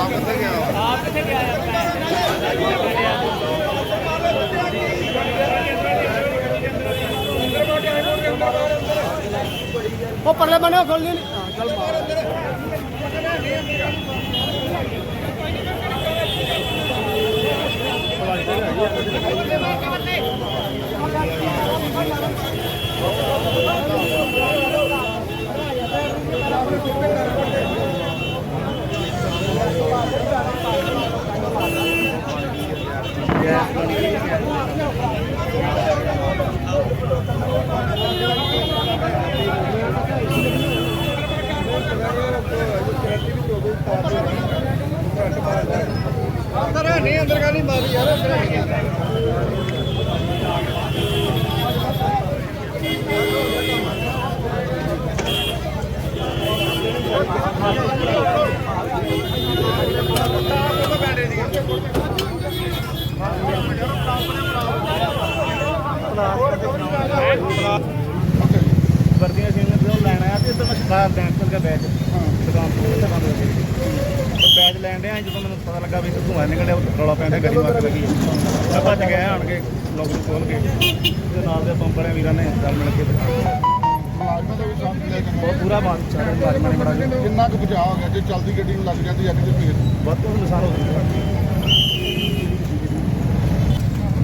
आप किथे गया आप किथे गया ਉਹ ਪਰਲੇ ਬੰਨੇ ਖੋਲ ਲਈ ਹਾਂ ਚੱਲ ਮਾਰ। ਅੰਦਰ ਨਹੀਂ ਅੰਦਰ ਕਾ ਨਹੀਂ ਮਾਰੀ ਯਾਰ ਵਰਦੀਆਂ ਲੈਣ ਆਇਆ ਤੇ ਇੱਧਰ ਮੈਂ ਸਰਦਾਰ ਬੈਂਕ ਗਿਆ ਬੈਚ ਦੁਕਾਨ ਬੈਚ ਲੈਣ ਡਿਆ ਜਦੋਂ ਮੈਨੂੰ ਪਤਾ ਲੱਗਾ ਵੀ ਧੂਆਂ ਨਿਕਲਿਆ ਉਹ ਰੌਲਾ ਪੈਣ ਡਿਆ, ਗੱਡੀ ਮਾਰ ਲੱਗੀ। ਮੈਂ ਭੱਜ ਗਿਆ ਆਣ ਕੇ ਲੋਕ ਨੂੰ ਖੋਲ ਕੇ ਤੇ ਨਾਲ ਦੇ ਬੰਪਰ ਆ ਵੀਰਾਂ ਨੇ ਰਲ ਮਿਲ ਕੇ ਮੁਲਾਜ਼ਮਾਂ ਦਾ ਵੀ ਸਾਥ ਲੈ ਕੇ ਬਹੁਤ ਪੂਰਾ ਬਾਤ ਚਾਰੇ ਮਾਰੀ ਬੜਾ ਗਿਆ ਕਿੰਨਾ ਕੁ ਬਚਾਅ ਹੋ ਗਿਆ ਜੇ ਚੱਲਦੀ ਗੱਡੀ ਨੂੰ ਲੱਗ ਜਾਂਦੀ ਅੱਗ ਤੇ ਫੇਰ ਬਹੁਤ ਕੁਝ ਨੁਕਸਾਨ ਹੋ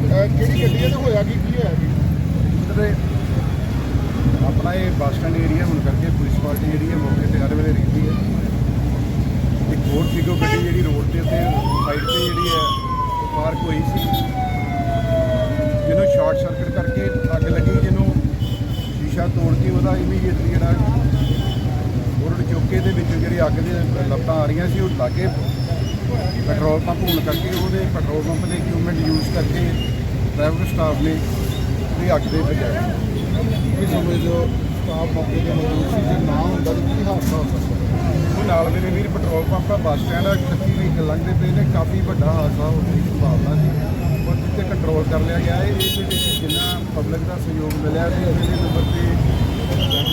ਅਹ ਕਿਹੜੀ ਗੱਡੀ ਹੈ ਤੇ ਹੋਇਆ ਕੀ ਕੀ ਹੋਇਆ ਜੀ? ਆਪਣਾ ਇਹ ਬੱਸ ਸਟੈਂਡ ਏਰੀਆ ਹੁਣ ਕਰਕੇ ਪੁਲਿਸ ਪਾਰਟੀ ਜਿਹੜੀ ਹੈ ਮੌਕੇ ਤੇ ਹਰ ਵੇਲੇ ਰਹਿੰਦੀ ਹੈ ਇੱਕ ਹੋਰ ਫਿਗੋ ਗੱਡੀ ਜਿਹੜੀ ਰੋਡ ਤੇ ਤੇ ਸਾਈਡ ਤੇ ਜਿਹੜੀ ਹੈ ਉਹ ਹੋਈ ਸੀ। ਜਿਹਨੂੰ ਸ਼ਾਰਟ ਸਰਕਟ ਕਰਕੇ ਅੱਗ ਲੱਗੀ, ਜਿਹਨੂੰ ਸ਼ੀਸ਼ਾ ਤੋੜ ਕੇ ਉਹਦਾ ਇਮੀਡੀਏਟਲੀ ਜਿਹੜਾ ਬੋਰਡ ਚੌਕੇ ਦੇ ਵਿੱਚ ਜਿਹੜੀ ਅੱਗ ਦੇ ਲਪਟਾਂ ਆ ਰਹੀਆਂ ਸੀ, ਉਹ ਲਾਗੇ ਪੈਟਰੋਲ ਪੰਪ ਹੋਣ ਕਰਕੇ ਉਹਦੇ ਪੈਟਰੋਲ ਪੰਪ ਦੇ ਇਕਵਿਪਮੈਂਟ ਯੂਜ਼ ਕਰਕੇ ਡਰਾਈਵਰ ਸਟਾਫ ਨੇ ਵੀ ਅੱਗ ਦੇ ਬਚਾਇਆ ਕੀ ਸਮਝਦੇ ਹੋ ਸਟਾਫ ਮੌਕੇ ਤੇ ਮੌਜੂਦ ਸੀ, ਜੇ ਨਾ ਹੁੰਦਾ ਤਾਂ ਕੀ ਹਾਦਸਾ ਹੋ ਸਕਦਾ ਨਾਲ ਮੇਰੇ ਵੀਰ ਪੈਟਰੋਲ ਪੰਪ ਆ, ਬੱਸ ਸਟੈਂਡ ਆ 36 ਵੀ ਲੰਘਦੇ ਪਏ ਨੇ ਕਾਫੀ ਵੱਡਾ ਹਾਦਸਾ ਹੋਣ ਦੀ ਸੰਭਾਵਨਾ ਸੀ। ਪਰ ਜਿੱਥੇ ਕੰਟਰੋਲ ਕਰ ਲਿਆ ਗਿਆ ਹੈ ਇਸ ਵਿੱਚ ਜਿੰਨਾ ਪਬਲਿਕ ਦਾ ਸਹਿਯੋਗ ਮਿਲਿਆ ਤੇ ਇਹਦੇ ਨੰਬਰ ਤੇ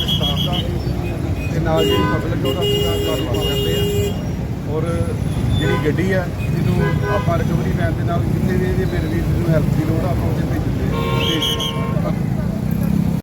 ਸਟਾਫ ਦਾ ਤੇ ਨਾਲ ਜਿਹੜੀ ਪਬਲਿਕ ਉਹਦਾ ਪੂਰਾ ਧੰਨਵਾਦ ਕਰਦੇ ਆ। ਔਰ ਜਿਹੜੀ ਗੱਡੀ ਆ ਜਿਹਨੂੰ ਆਪਾਂ ਰਿਕਵਰੀ ਵੈਨ ਦੇ ਨਾਲ ਕਿਤੇ ਵੀ ਇਹਦੇ ਮੇਰੇ ਵੀਰ ਨੂੰ ਹੈਲਪ ਦੀ ਲੋੜ ਆ, ਆਪਾਂ ਉਹਦੇ